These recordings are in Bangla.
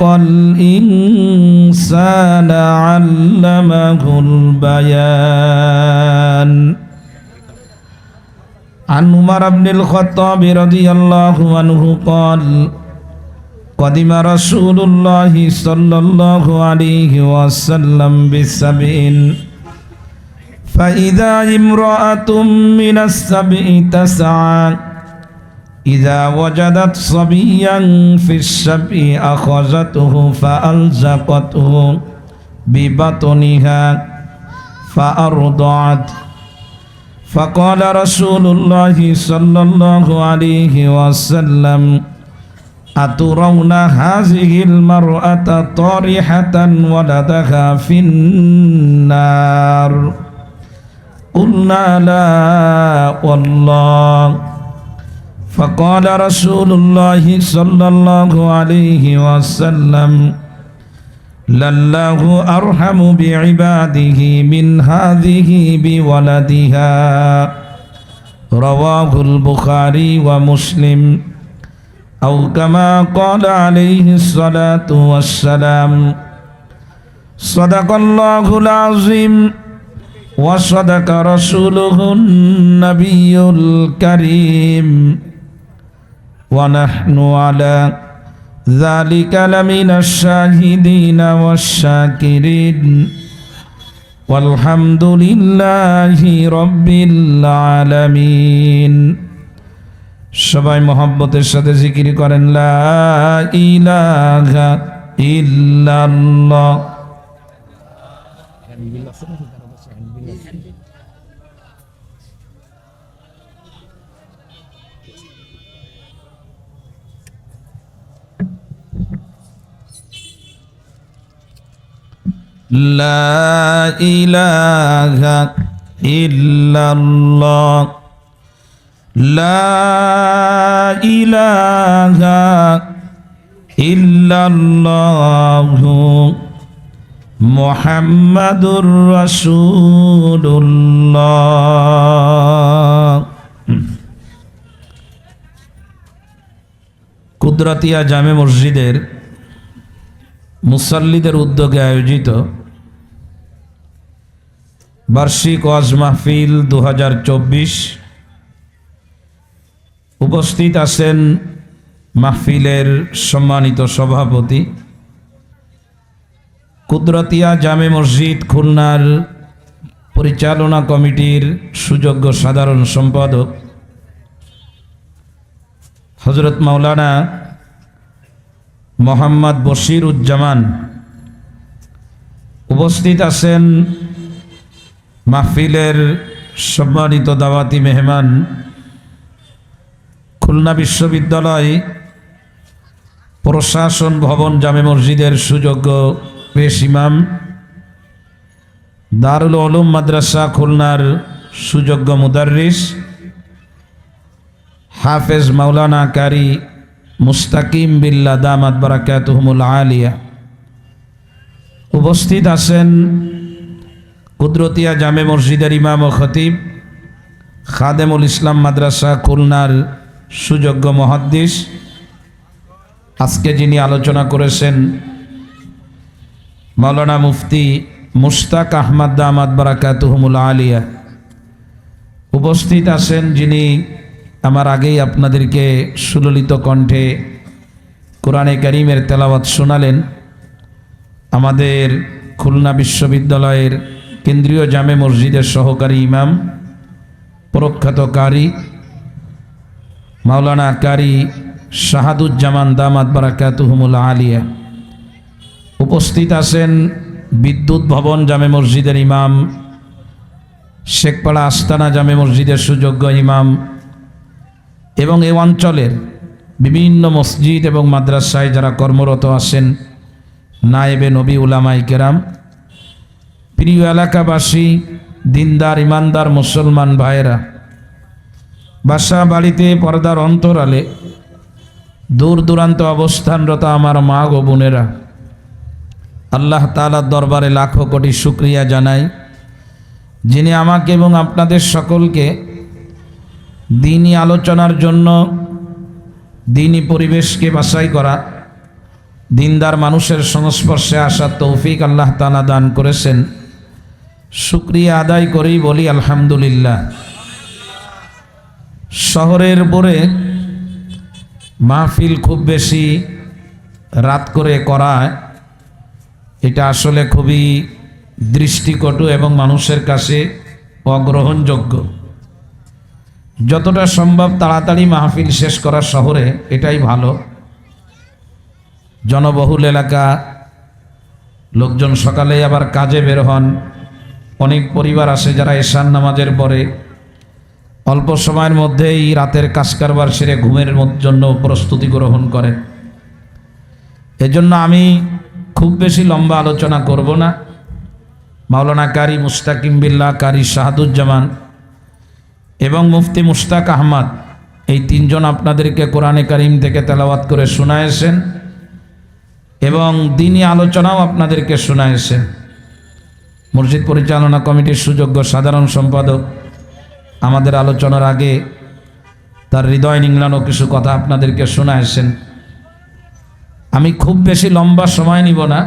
خلق الإنسان علمه البيان عن عمر بن الخطاب رضي الله عنه قال قدم رسول الله صلى الله عليه وسلم بسبع فإذا امرأة من السبع تسعى إذا وجدت صبيا في السبع أخذته فألزقته ببطنها فأرضعت فقال رسول الله صلى الله عليه وسلم أترون هذه المرأة طارحة ولدها في النار قلنا لا والله فقال رسول الله صلى الله عليه وسلم لله أرحم بعباده من هذه بولدها رواه البخاري ومسلم أو كما قال عليه الصلاة والسلام صدق الله العظيم وصدق رسوله النبي الكريم ونحن على ذلك لمن الشاهدين والشاكرين والحمد لله رب العالمين সবাই মহব্বতের সাথে জিকির করেন লা ইলাহা ইল্লাল্লাহ لا إله إلا الله لا إله إلا الله محمد رسول الله কুদরাতিয়া জামে মসজিদের মুসাল্লিদের উদ্যোগে আয়োজিত বার্ষিক ওয়াজ মাহফিল দু হাজার চব্বিশ। উপস্থিত আছেন মাহফিলের সম্মানিত সভাপতি কুদরতিয়া জামে মসজিদ খুলনার পরিচালনা কমিটির সুযোগ্য সাধারণ সম্পাদক হজরত মাওলানা মোহাম্মদ বশির উজ্জামান উপস্থিত আছেন মাহফিলের সম্মানিত দাওয়াতি মেহমান খুলনা বিশ্ববিদ্যালয় প্রশাসন ভবন জামে মসজিদের সুযোগ্য পেশ ইমাম দারুল আলম মাদ্রাসা খুলনার সুযোগ্য মুদার্রিস হাফেজ মাওলানা কারি মুস্তাকিম বিল্লা দামাত বারাকাতুহমুল আলিয়া। উপস্থিত আছেন কুদরতিয়া জামে মসজিদের ইমাম ও খতিব, খাদেমুল ইসলাম মাদ্রাসা, খুলনার সুযোগ্য মহাদ্দিস। আজকে যিনি আলোচনা করেছেন মাওলানা মুফতি মুস্তাক আহমদ দামাদ বারাকাতুহমুল আলিয়া। উপস্থিত আছেন যিনি আমার আগেই আপনাদেরকে সুললিত কণ্ঠে কোরআনে করিমের তেলাওয়াত শোনালেন। আমাদের খুলনা বিশ্ববিদ্যালয়ের কেন্দ্রীয় জামে মসজিদের সহকারী ইমাম প্রখ্যাত কারি মাওলানা কারি শাহাদুজ্জামান দামাত বারাকাতুহমুল আলিয়া। উপস্থিত আছেন বিদ্যুৎ ভবন জামে মসজিদের ইমাম, শেখপাড়া আস্তানা জামে মসজিদের সুযোগ্য ইমাম এবং এ অঞ্চলের বিভিন্ন মসজিদ এবং মাদ্রাসায় যারা কর্মরত আছেন, নায়েবে নবী উলামাই কেরাম প্রিয় এলাকাবাসী, দিনদার, ইমানদার মুসলমান ভাইয়েরা, বাসা বাড়িতে পর্দার অন্তরালে দূর দূরান্ত অবস্থানরত আমার মা গো বোনেরা, আল্লাহ তালার দরবারে লাখো কোটি শুক্রিয়া জানাই, যিনি আমাকে এবং আপনাদের সকলকে দিনই আলোচনার জন্য দিনই পরিবেশকে বাছাই করা, দিনদার মানুষের সংস্পর্শে আসার তৌফিক আল্লাহ তালা দান করেছেন। শুক্রিয়া আদায় করেই বলি, আলহামদুলিল্লাহ। শহরের উপরে মাহফিল খুব বেশি রাত করে করায়, এটা আসলে খুবই দৃষ্টিকটু এবং মানুষের কাছে অগ্রহণযোগ্য। যতটা সম্ভব তাড়াতাড়ি মাহফিল শেষ করা শহরে, এটাই ভালো। জনবহুল এলাকা, লোকজন সকালে আবার কাজে বের হন। অনেক পরিবার আসে যারা এশান নামাজের পরে। অল্প সময়ের মধ্যেই রাতের কাজ কারবার সেরে ঘুমের জন্য প্রস্তুতি গ্রহণ করেন এজন্য আমি খুব বেশি লম্বা আলোচনা করব না। মাওলানা কারি মুস্তাকিম বিল্লাহ কারি শাহাদুজ্জামান এবং মুফতি মুস্তাক আহমদ, এই তিনজন আপনাদেরকে কোরআনে কারিম থেকে তেলাওয়াত করে শোনায়েছেন এবং দিনই আলোচনাও আপনাদেরকে শোনায়েছেন। মসজিদ পরিচালনা কমিটির সুযোগ্য সাধারণ সম্পাদক। আমাদের আলোচনার আগে তার হৃদয় নিংলানো কিছু কথা আপনাদেরকে শোনায়েছেন আমি খুব বেশি লম্বা সময় নিব না।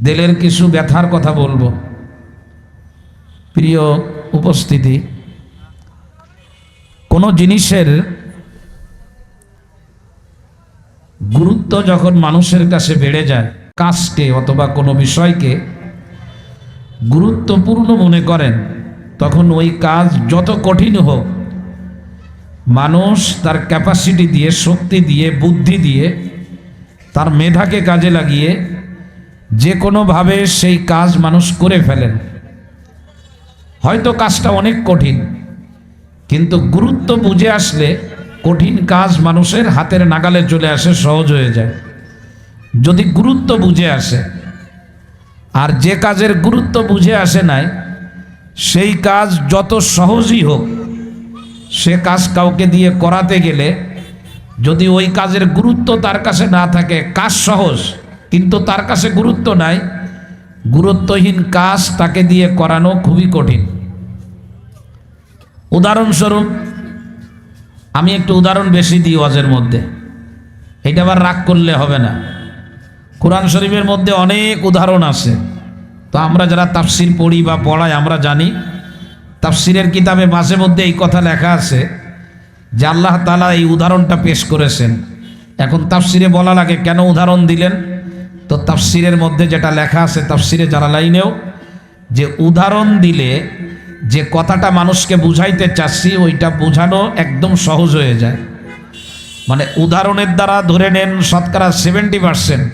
দিলের কিছু ব্যথার কথা বলব। প্রিয় উপস্থিতি, কোনো জিনিসের গুরুত্ব যখন মানুষের কাছে বেড়ে যায়, কাজকে অথবা কোনো বিষয়কে গুরুত্বপূর্ণ মনে করেন, তখন ওই কাজ যত কঠিন হোক, মানুষ তার ক্যাপাসিটি দিয়ে, শক্তি দিয়ে, বুদ্ধি দিয়ে, তার মেধাকে কাজে লাগিয়ে যে কোনোভাবে সেই কাজ মানুষ করে ফেলেন। হয়তো কাজটা অনেক কঠিন, কিন্তু গুরুত্ব বুঝে আসলে কঠিন কাজ মানুষের হাতের নাগালে চলে আসে, সহজ হয়ে যায়। যদি গুরুত্ব বুঝে আসে আর যে কাজের গুরুত্ব বুঝে আসে নাই, সেই কাজ যত সহজই হোক, সে কাজ কাউকে দিয়ে করাতে গেলে যদি ওই কাজের গুরুত্ব তার কাছে না থাকে, কাজ সহজ, কিন্তু তার কাছে গুরুত্ব নাই, গুরুত্বহীন কাজ তাকে দিয়ে করানো খুবই কঠিন। উদাহরণস্বরূপ, আমি একটু উদাহরণ বেশি দিই ওয়াজের মধ্যে। এটা আবার রাগ করলে হবে না। কোরআন শরীফের মধ্যে অনেক উদাহরণ আছে। তো আমরা যারা তাফসির পড়ি বা পড়াই, আমরা জানি, তাফসিরের কিতাবে মাঝে মধ্যে এই কথা লেখা আছে যে আল্লাহ তালা এই উদাহরণটা পেশ করেছেন। এখন তাফসিরে বলা লাগে, কেন উদাহরণ দিলেন? তো তাফসিরের মধ্যে যেটা লেখা আছে তাফসিরে যারা লাইনেও যে উদাহরণ দিলে যে কথাটা মানুষকে বুঝাইতে চাচ্ছি, ওইটা বোঝানো একদম সহজ হয়ে যায়। মানে উদাহরণের দ্বারা ধরে নেন, শতকরা সেভেন্টি পার্সেন্ট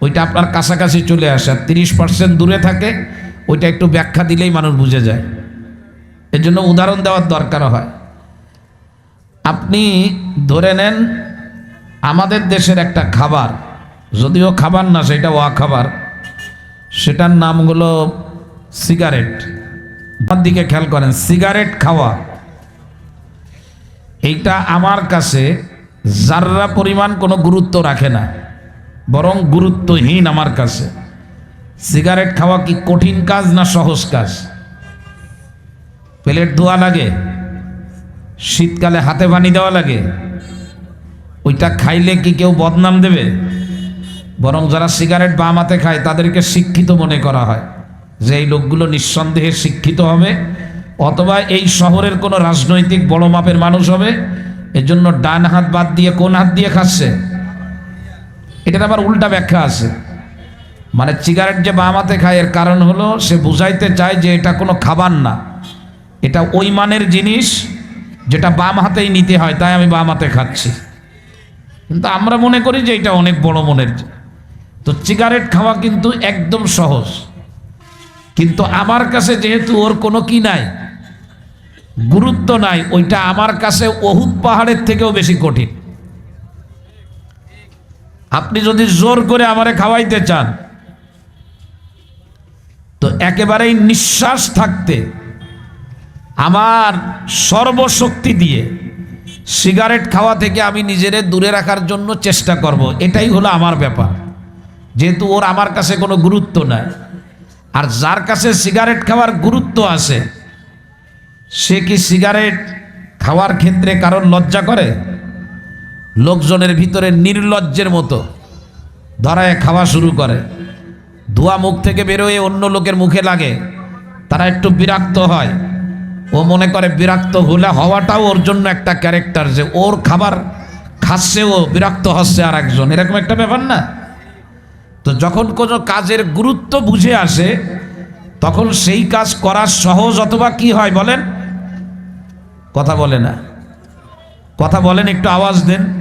ওইটা আপনার কাছাকাছি চলে আসে, আর তিরিশ পার্সেন্ট দূরে থাকে, ওইটা একটু ব্যাখ্যা দিলেই মানুষ বুঝে যায়। এর জন্য উদাহরণ দেওয়ার দরকার হয়। আপনি ধরে নেন, আমাদের দেশের একটা খাবার, যদিও খাবার না, সেটা ওয়া খাবার, সেটার নাম হলো সিগারেট। আমার দিকে খেয়াল করেন, সিগারেট খাওয়া। এইটা আমার কাছে যাররা পরিমাণ কোনো গুরুত্ব রাখে না। বরং গুরুত্বহীন আমার কাছে। সিগারেট খাওয়া কি কঠিন কাজ না সহজ কাজ? প্লেট ধোয়া লাগে? শীতকালে হাতে পানি দেওয়া লাগে? ওইটা খাইলে কি কেউ বদনাম দেবে? বরং যারা সিগারেট বামাতে খায়, তাদেরকে শিক্ষিত মনে করা হয়। যে এই লোকগুলো নিঃসন্দেহে শিক্ষিত হবে, অথবা এই শহরের কোনো রাজনৈতিক বড় মাপের মানুষ হবে, এজন্য ডান হাত বাদ দিয়ে কোন হাত দিয়ে খাচ্ছে? এটার আবার উল্টা ব্যাখ্যা আছে। মানে সিগারেট যে বামাতে খায়, এর কারণ হলো সে বুঝাইতে চায় যে এটা কোনো খাবার না। এটা ওই মানের জিনিস যেটা বাম হাতেই নিতে হয়, তাই আমি বাম হাতে খাচ্ছি। কিন্তু আমরা মনে করি যে এটা অনেক বড় মনের তো সিগারেট খাওয়া কিন্তু একদম সহজ। কিন্তু আমার কাছে যেহেতু ওর কোনো কি নাই, গুরুত্ব নাই, ওইটা আমার কাছে অহুত পাহাড়ের থেকেও বেশি কঠিন। আপনি যদি জোর করে আমারে খাওয়াইতে চান, তো একেবারেই নিঃশ্বাস থাকতে, আমার সর্বশক্তি দিয়ে সিগারেট খাওয়া থেকে আমি নিজেরে দূরে রাখার জন্য চেষ্টা করব। এটাই হলো আমার ব্যাপার। যেহেতু ওর আমার কাছে কোনো গুরুত্ব নাই, আর যার কাছে সিগারেট খাওয়ার গুরুত্ব আছে, সে কি সিগারেট খাওয়ার ক্ষেত্রে কারণ লজ্জা করে? লোকজনের ভিতরে নির্লজ্জের মতো। ধরায় খাওয়া শুরু করে। ধোয়া মুখ থেকে বেরোয় অন্য লোকের মুখে লাগে। তারা একটু বিরক্ত হয়। ও মনে করে বিরক্ত হলে হওয়াটাও ওর জন্য একটা ক্যারেক্টার যে ওর খাবার খাচ্ছে ও বিরক্ত হচ্ছে আর একজন এরকম একটা ব্যাপার না? তো যখন কোনো কাজের গুরুত্ব বুঝে আসে, তখন সেই কাজ করা সহজ অথবা কি হয় বলেন? কথা বলে না। কথা বলেন, একটু আওয়াজ দেন।